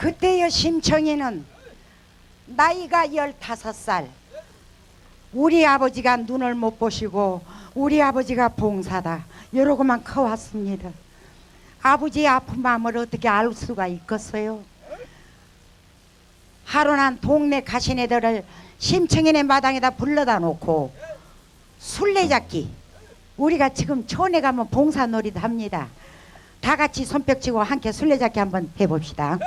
그때의 심청이는 나이가 열다섯 살. 우리 아버지가 눈을 못 보시고 우리 아버지가 봉사다. 이러고만 커왔습니다. 아버지의 아픈 마음을 어떻게 알 수가 있겠어요? 하루는 동네 가시네들을 심청이네 마당에다 불러다 놓고 술래잡기. 우리가 지금 촌에 가면 봉사놀이도 합니다. 다 같이 손뼉 치고 함께 술래잡기 한번 해봅시다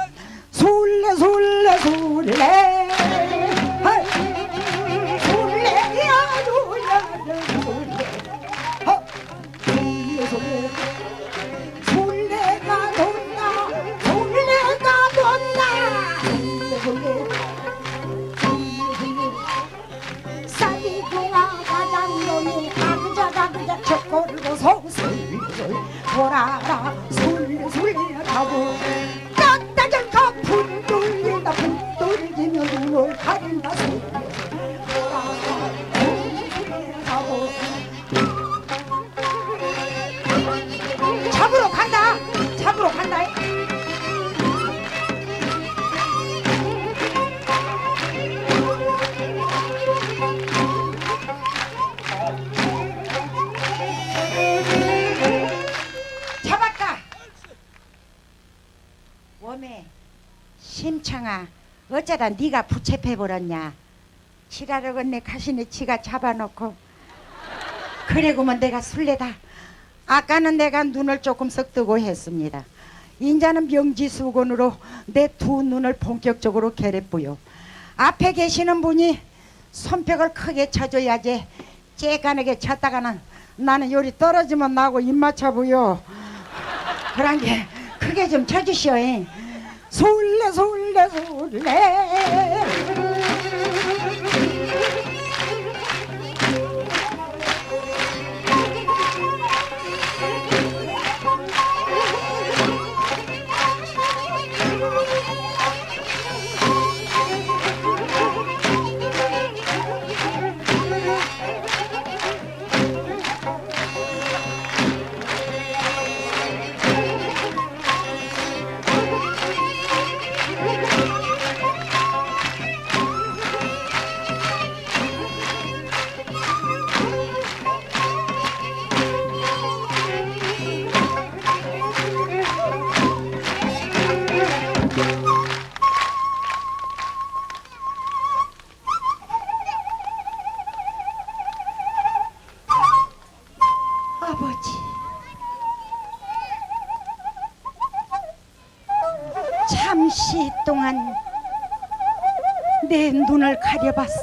술래 술래 술래 어쩌다 네가 부채패버렸냐? 지랄하겠네 가시네 지가 잡아놓고 그래고면 내가 술래다. 아까는 내가 눈을 조금 썩 뜨고 했습니다. 인자는 명지수건으로 내 두 눈을 본격적으로 개랬고요. 앞에 계시는 분이 손뼉을 크게 쳐줘야지 째간하게 쳤다가는 나는 요리 떨어지면 나고 입 맞춰보요 그런 게 크게 좀 쳐주시오 잉. 술래 술래 술래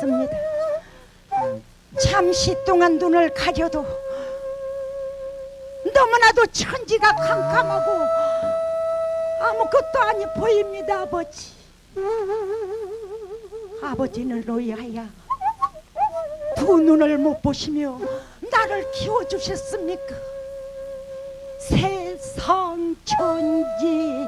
가려봤습니다. 잠시 동안 눈을 가려도 너무나도 천지가 캄캄하고 아무것도 아니 보입니다 아버지. 아버지를 위하여 두 눈을 못 보시며 나를 키워주셨습니까? 세상 천지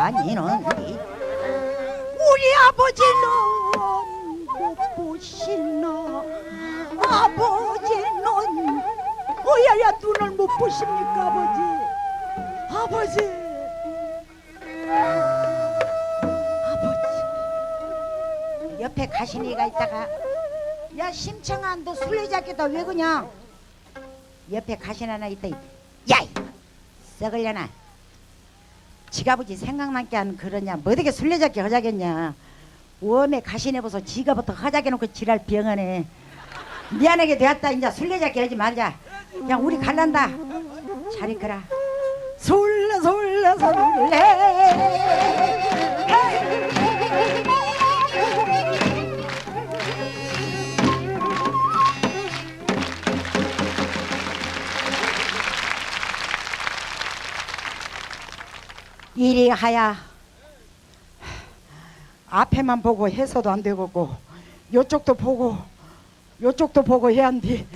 다니는데 우리 아버지는 못 보시나 아버지는 어야야 눈을 못 보십니까 아버지? 아버지. 아버지. 옆에 가시니가 있다가 야 심청아 너 술래잡기다. 왜 그냥? 옆에 가신 하나 있다. 야이 썩을려나 지가부지 생각나게 하는 그러냐 뭐 어떻게 술래잡기 하자겠냐. 웜에 가시네 보소 지가부터 하자게 놓고 지랄 병하네. 미안하게 되었다 이제 술래잡기 하지 말자. 그냥 우리 갈란다. 잘 있거라 술래 술래 술래 이리 하야 앞에만 보고 해서도 안 되고 요쪽도 보고 요쪽도 보고 해야 한디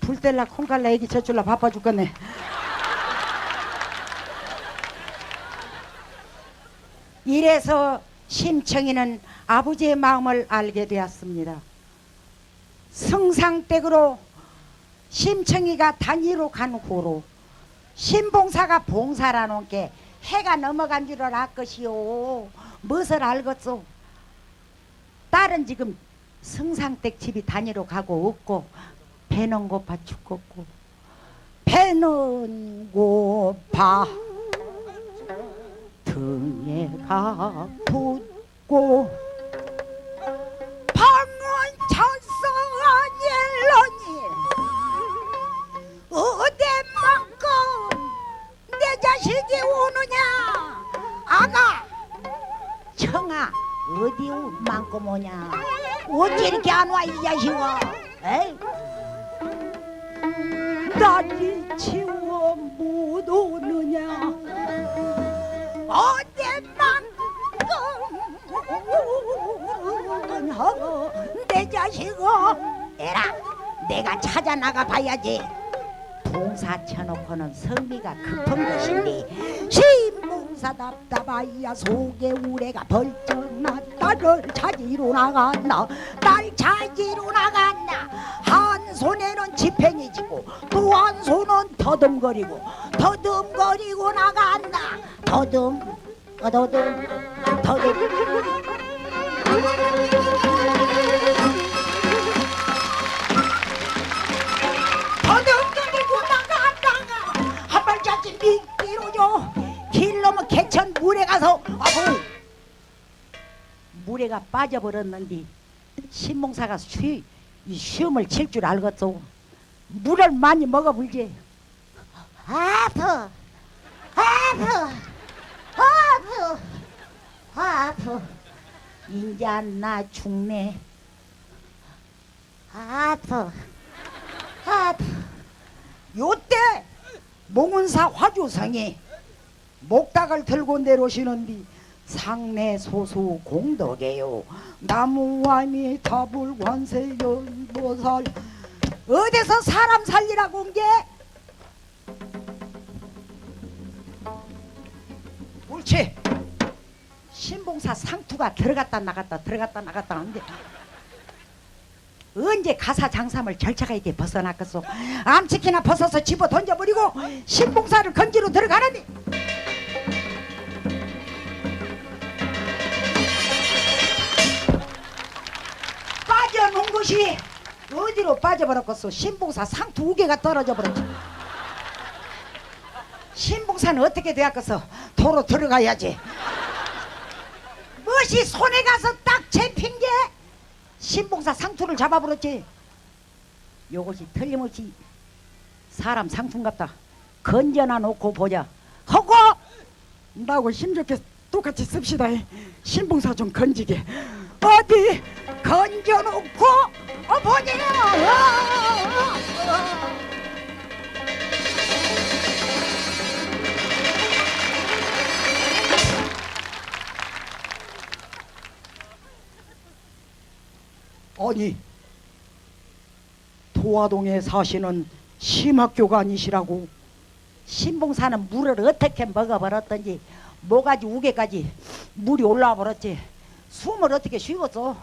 불 뗄라 콩 갈라 애기 젖줄라 바빠 죽겠네. 이래서 심청이는 아버지의 마음을 알게 되었습니다. 성상댁으로 심청이가 단위로 간 후로 신봉사가 봉사라는 게 해가 넘어간 줄을 알 것이요. 무엇을 알겠소? 딸은 지금 성상댁 집이 단위로 가고 없고 배는 고파 죽겠고 배는 고파 등에가 붙고 자식이 오느냐? 아가 청아 어디 만큼 오냐? 어찌 이렇게 안 와 이 자식아? 에이. 딸이 치워 못 오느냐? 어디만큼 내 자식아. 에라 내가 찾아 나가 봐야지 봉사 쳐놓고는 성미가 급한 것인데 신봉사 답답하야 속에 우레가 벌쩍 나 딸을 찾으러 나간다 딸 찾으러 나간다 한 손에는 지팽이 쥐고 또 한 손은 더듬거리고 더듬거리고 나간다 더듬 어, 더듬 더듬 개천 물에 가서 아고. 물에가 빠져버렸는데 신봉사가 쉬, 이 시험을 칠 줄 알겠소? 물을 많이 먹어불지. 아프 아프 아프 아프. 인자 나 죽네. 아프 아프. 요때 몽은사 화주성이 목닥을 들고 내려오시는디 상내 소수 공덕이요. 나무와미 타불 관세 연보살 어디서 사람 살리라고 온 게? 옳지. 신봉사 상투가 들어갔다 나갔다 들어갔다 나갔다 하는데 언제 가사 장삼을 절차가 있게 벗어났겠소? 암치키나 벗어서 집어 던져버리고 신봉사를 건지로 들어가는데 빠져놓은 것이 어디로 빠져버렸겠소? 신봉사 상 두 개가 떨어져 버렸지. 신봉사는 어떻게 되었겠어? 도로 들어가야지. 무엇이 손에 가서 딱 잡힌 게 신봉사 상투를 잡아버렸지? 요것이 틀림없이 사람 상투인갑다. 건져놔 놓고 보자. 하고 나하고 힘좋게 똑같이 씁시다. 신봉사 좀 건지게. 어디 건져놓고 어 보냐 어, 어, 어. 아니 도화동에 사시는 심학교관이시라고 신봉사는 물을 어떻게 먹어버렸던지 모가지 우개까지 물이 올라와 버렸지 숨을 어떻게 쉬겠어?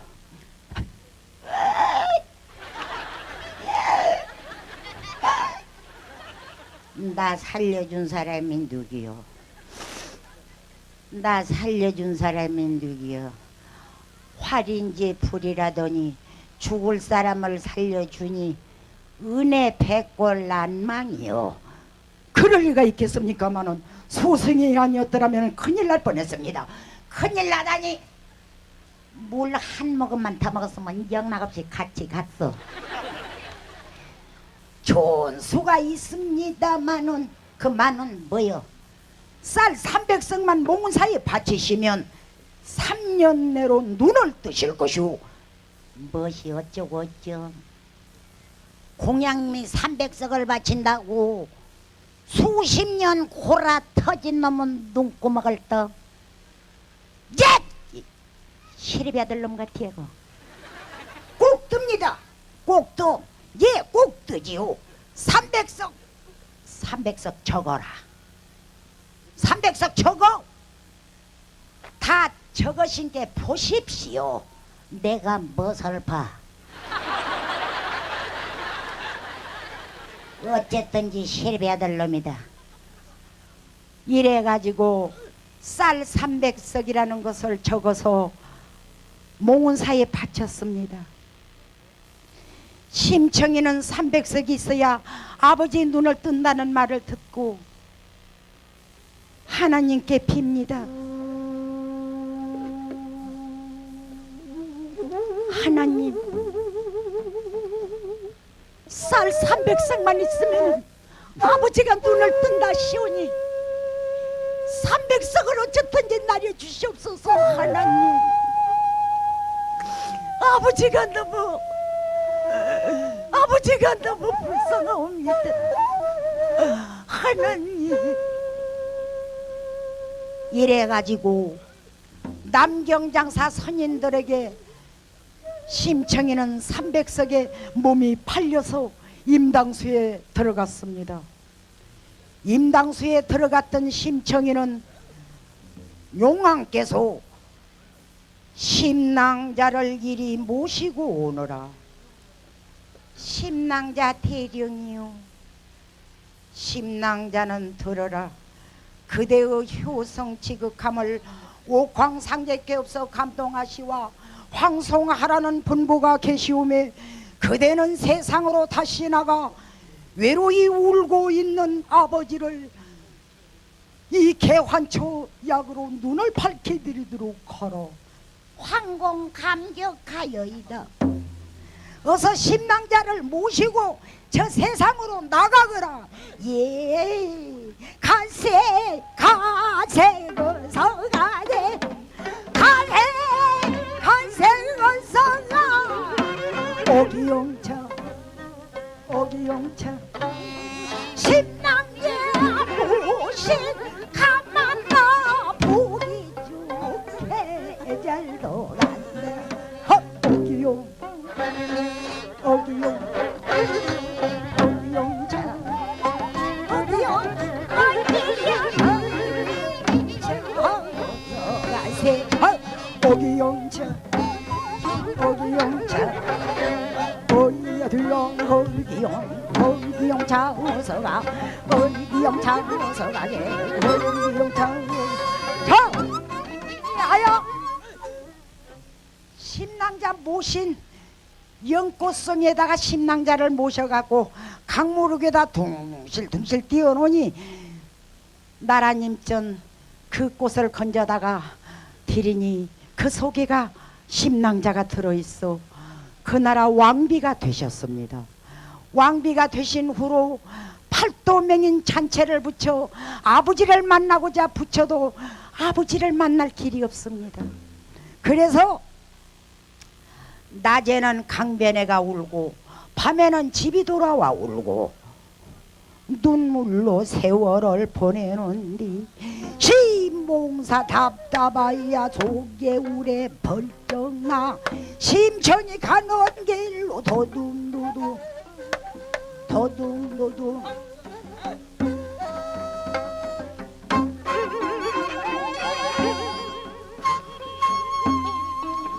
나 살려준 사람이 누구요? 나 살려준 사람이 누구요? 활인지 불이라더니 죽을 사람을 살려주니 은혜 백골 난망이요. 그럴 리가 있겠습니까마는 소승이 아니었더라면 큰일 날 뻔했습니다. 큰일 나다니 물 한 모금만 더 먹었으면 영락없이 같이 갔어. 좋은 수가 있습니다마는 그 만은 뭐요 쌀 300석만 몽은 사이에 바치시면 3년 내로 눈을 뜨실 것이오. 무엇이 어쩌고 어쩌? 공양미 300석을 바친다고 수십 년 고라 터진 놈은 눈구멍을 떠. 예! 시립이 아들 놈 같아요. 꼭 뜹니다. 꼭 떠. 예, 꼭 뜨지요. 300석. 300석 적어라. 300석 적어. 다 적으신 게 보십시오. 내가 무엇을 봐. 어쨌든지 실비 아들 놈이다. 이래가지고 쌀 300석이라는 것을 적어서 몽운사에 바쳤습니다. 심청이는 300석이 있어야 아버지 눈을 뜬다는 말을 듣고 하나님께 빕니다. 하나님, 쌀 300석만 있으면 아버지가 눈을 뜬다 시오니 300석을 어쨌든지 날려주시옵소서 하나님. 아버지가 너무 아버지가 너무 불쌍하옵니다. 하나님. 이래 가지고 남경장사 선인들에게 심청이는 300석의 몸이 팔려서 임당수에 들어갔습니다. 임당수에 들어갔던 심청이는 용왕께서 심낭자를 이리 모시고 오너라. 심낭자 대령이요. 심낭자는 들어라. 그대의 효성 지극함을 옥황상제께 없어 감동하시와 황송하라는 분부가 계시오매 그대는 세상으로 다시 나가 외로이 울고 있는 아버지를 이 개환초 약으로 눈을 밝혀드리도록 하라. 황공 감격하여이다. 어서 신랑자를 모시고 저 세상으로 나가거라. 예, 가세, 가세, 어서 가세, 가세, 가세, 어서 가. 오기용차, 오기용차. 신랑제 모신 연꽃성에다가 신랑자를 모셔갖고 강무룩에다 둥실둥실 띄워놓으니 나라님전 그 꽃을 건져다가 디리니 그 속에가 심낭자가 들어있어 그 나라 왕비가 되셨습니다. 왕비가 되신 후로 팔도명인 잔치를 붙여 아버지를 만나고자 붙여도 아버지를 만날 길이 없습니다. 그래서 낮에는 강변해가 울고 밤에는 집이 돌아와 울고 눈물로 세월을 보내는디 심몽사 답답하야 속에 울에 벌떡나 심천이 가는 길로 도둑도둑 도둑도둑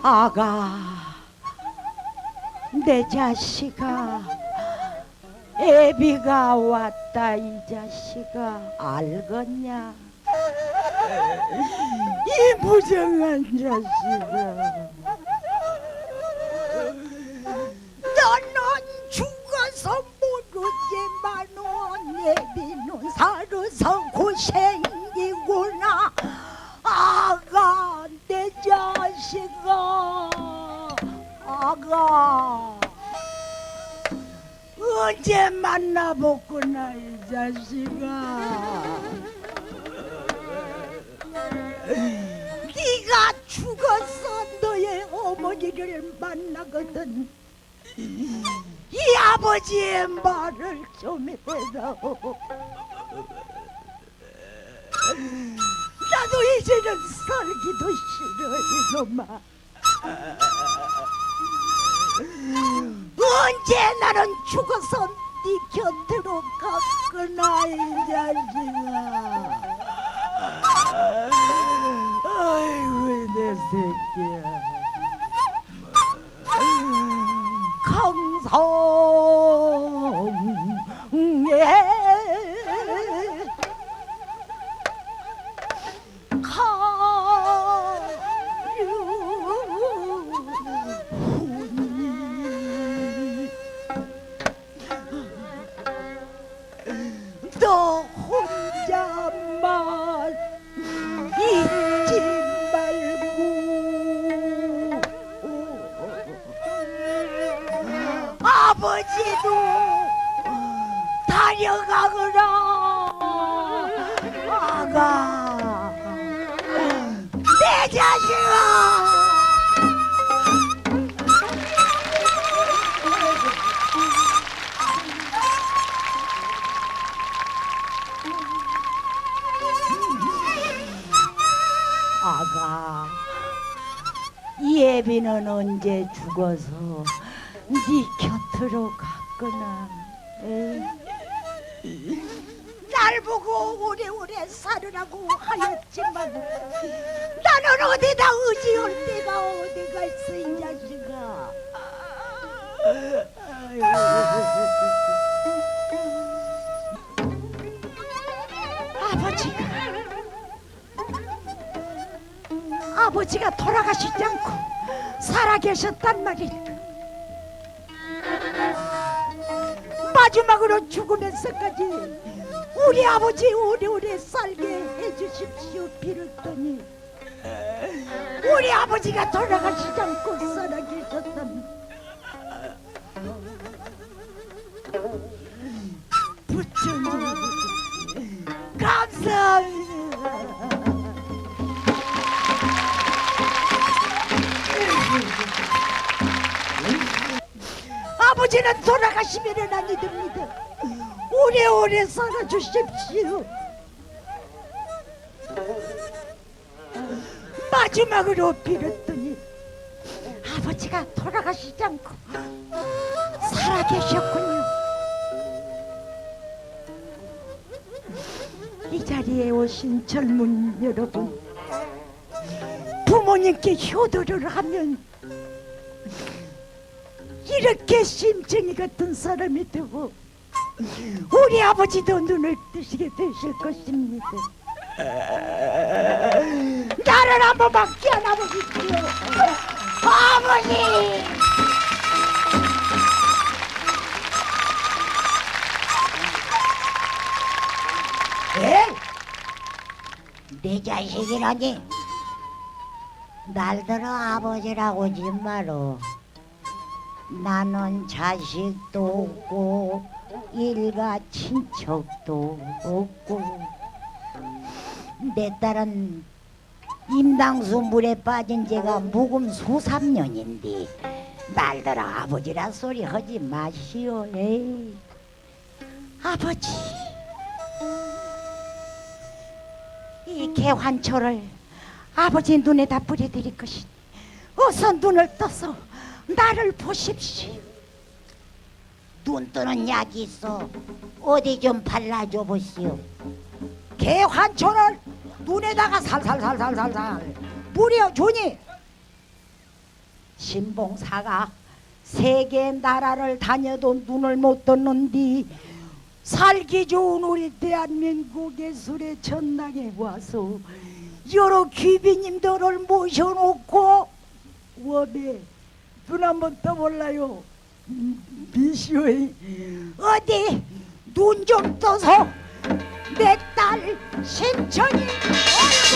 아가 내 자식아 애비가 왔다 이 자식아. 알겠냐? 이 무정한 자식아. 너는 죽어서 모르지만 애비는 살아서 고생이구나 아가 언제 만나보구나 이 자식아. 네가 죽었어 너의 어머니를 만나거든. 이 아버지의 말을 좀 해다오 나도 이제는 살기도 싫어 이놈아 언제 나는 죽어서 네 곁으로 갔구나 이 자식아. 아이고 내 새끼야. 강성 아버지도 다녀가거라 아가 내 자식아 아가 예비는 언제 죽어서 네 곁. 에이. 날 보고 오래오래 살으라고 하였지만 나는 어디다 의지할 데가 어디가 있어 이 자식아. 아버지가 아버지가 돌아가시지 않고 살아계셨단 말이야 마지막으로 죽으면서까지 우리 아버지 오래오래 살게 해주십시오 빌었더니. 우리 아버지가 돌아가시지 않고 살아계셨답니다 부처님 감사합니다 아버지는 돌아가시면은 아니 됩니다. 오래오래 살아주십시오. 마지막으로 빌었더니 아버지가 돌아가시지 않고 살아계셨군요. 이 자리에 오신 젊은 여러분, 부모님께 효도를 하면 이렇게 심정이 같은 사람이 되고 우리 아버지도 눈을 뜨시게 되실 것입니다. 나를 한 번만 깨어나 보십시오. 아버지! 에이! 내 자식이라니 날들어 아버지라고 하지 마로. 나는 자식도 없고 일가 친척도 없고 내 딸은 임당수 물에 빠진 지가 묵음 수삼년인데 말들아 아버지라 소리 하지 마시오. 에이 아버지 이 개환초를 아버지 눈에다 뿌려드릴 것이니 어서 눈을 떠서 나를 보십시오. 눈 뜨는 약이 있어. 어디 좀 발라줘 보시오. 개환초를 눈에다가 살살살살살살 뿌려 주니 신봉사가 세계 나라를 다녀도 눈을 못 떴는디 살기 좋은 우리 대한민국의 술의 전당에 와서 여러 귀비님들을 모셔놓고 원해 눈 한번 떠볼라요. 미시오이 어디 눈 좀 떠서 내딸 심청이 얼굴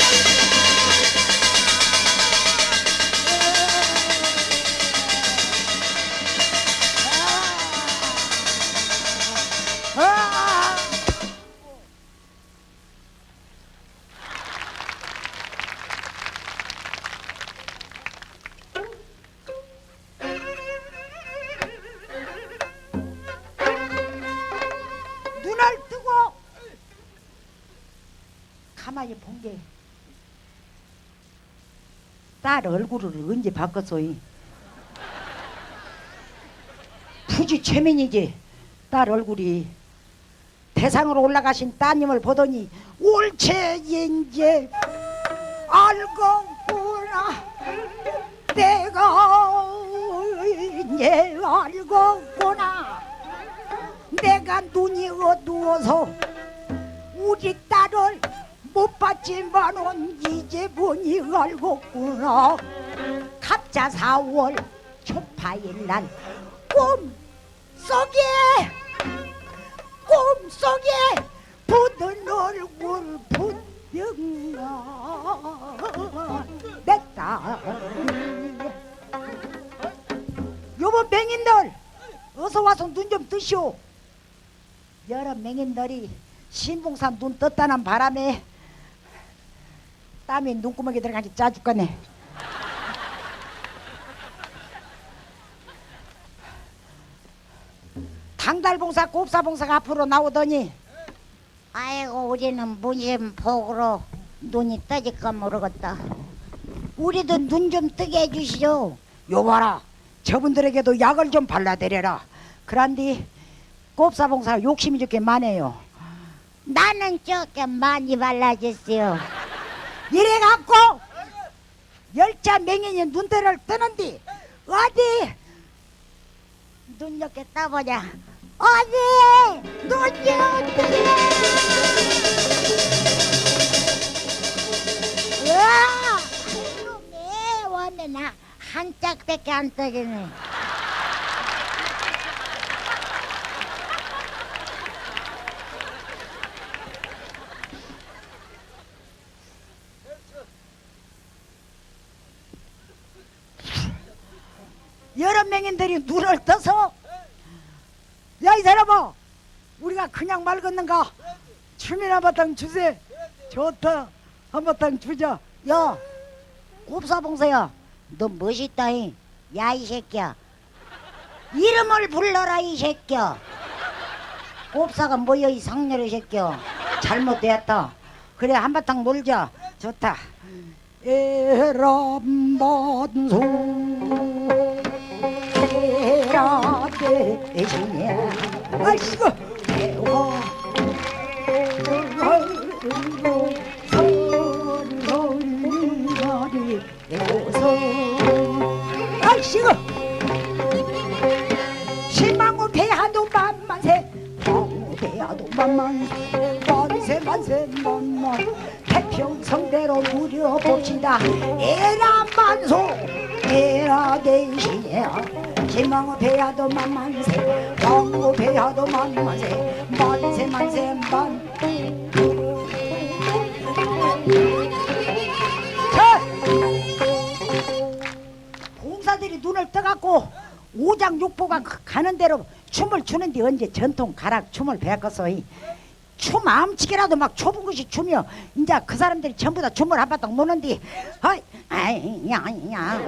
딸 얼굴을 언제 바꿨어이? 푸지 최민이지. 딸 얼굴이 대상으로 올라가신 따님을 보더니 이제 알고구나. 내가 이제 알고구나. 내가 눈이 어두워서 우리 딸을 못 봤지만은 이제 보니 알겠구나. 갑자 4월 초파일 날 꿈속에 꿈속에 보던 얼굴 분명나 내딸. 요번 맹인들 어서 와서 눈 좀 뜨시오. 여러 맹인들이 신봉산 눈 떴다는 바람에 땀이 눈구멍에 들어가니 짜 죽겠네. 당달봉사 곱사봉사가 앞으로 나오더니 아이고 우리는 폭으로 눈이 떠질까 모르겠다. 우리도 눈 좀 뜨게 해주시오. 요 봐라. 저분들에게도 약을 좀 발라드려라. 그란디 곱사봉사 욕심이 좋게 많아요. 나는 조금 많이 발라줬어요. 이래갖고 열자 맹인이 눈대를 뜨는디 어디 눈 이렇게 떠보자 어디 눈이 어디 으아! 아이고 매워네 나 한 짝밖에 안 떠지네 여러 명인들이 눈을 떠서 야 이 사람아 우리가 그냥 말 걷는가 춤이나 한바탕 주세 좋다. 한바탕 주자. 야 곱사봉사야. 너 멋있다잉. 야 이 새끼야. 이름을 불러라 이 새끼야. 곱사가 뭐야 이 상렬의 새끼야. 잘못되었다. 그래 한바탕 놀자. 좋다. 에람반소 아이고 배워 소리 배워서 아이고 신망우 배하도 만만세 배하도 만만세 만세 만세 만만 태평성대로 누려봅시다 에라 만소 에라 대신에 신망우 배하도 만만세 방우 배하도 만만세 만세 만세 만. 자! 공사들이 눈을 떠갖고 오장 육보가 그- 가는 대로 춤을 추는데 언제 전통 가락 춤을 배웠겠어 춤 암치기라도 막 좁은 것이 추며 이제 그 사람들이 전부 다 춤을 한바탕 노는데 아이 아이 야야.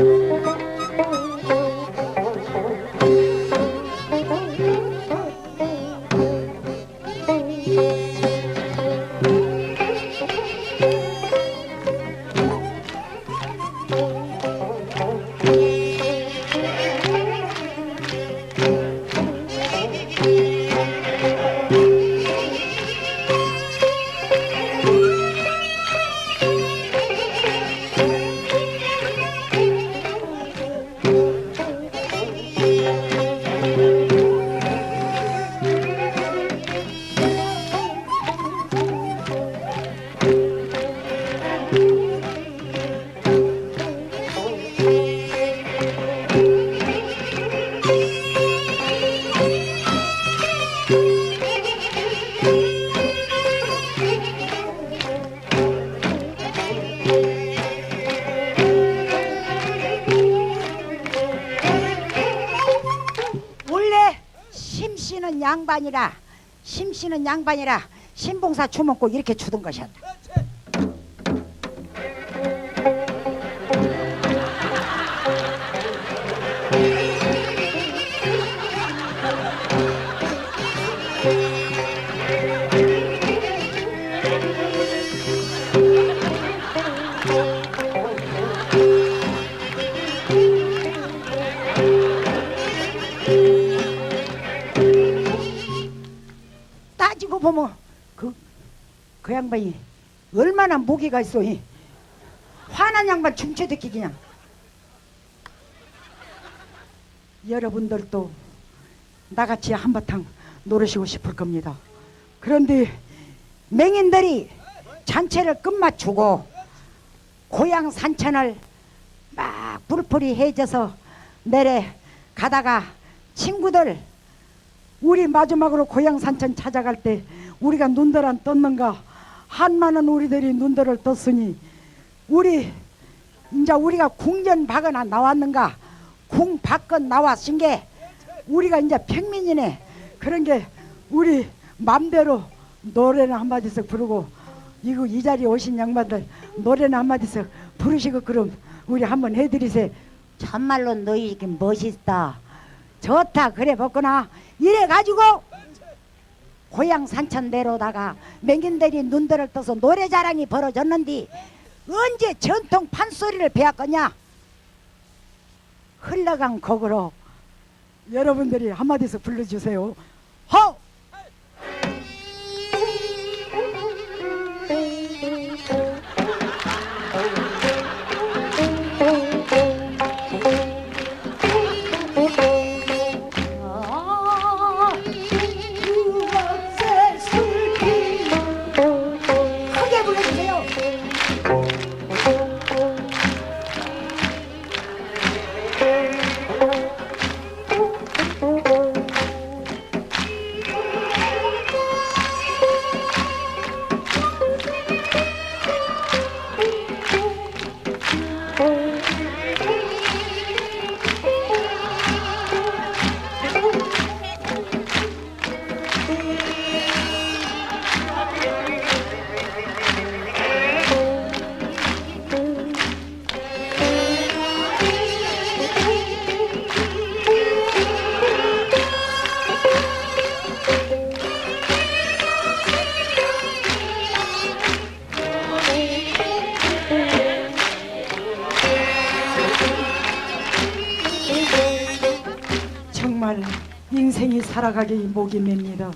원래 양반이라 심씨는 양반이라 신봉사 꼭 이렇게 추던 것이었다. 얼마나 무기가 있어. 이. 화난 양반 춤춰듣기 그냥. 여러분들도 나같이 한바탕 노르시고 싶을 겁니다. 그런데 맹인들이 잔치를 끝마치고 고향 산천을 막 불풀이 해져서 내래 가다가 친구들 우리 마지막으로 고향 산천 찾아갈 때 우리가 눈들 안 떴는가 한 많은 우리들이 눈들을 떴으니 우리 이제 우리가 궁전 박거나 나왔는가 궁 박건 나왔은 게 우리가 이제 평민이네 그런 게 우리 맘대로 노래는 한마디씩 부르고 이거 이 자리에 오신 양반들 노래는 한마디씩 부르시고 그럼 우리 한번 해드리세 참말로 너희 멋있다. 좋다 그래 봤구나. 이래 가지고 고향 산천대로다가 맹인들이 눈들을 떠서 노래자랑이 벌어졌는데 언제 전통 판소리를 배웠거냐? 흘러간 곡으로 여러분들이 한마디씩 불러주세요 호! 살아가기 목이 맵니다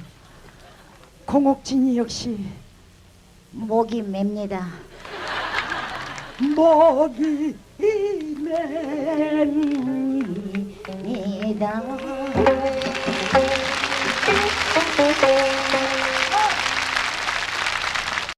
공옥진이 역시 목이 맵니다. 목이 니다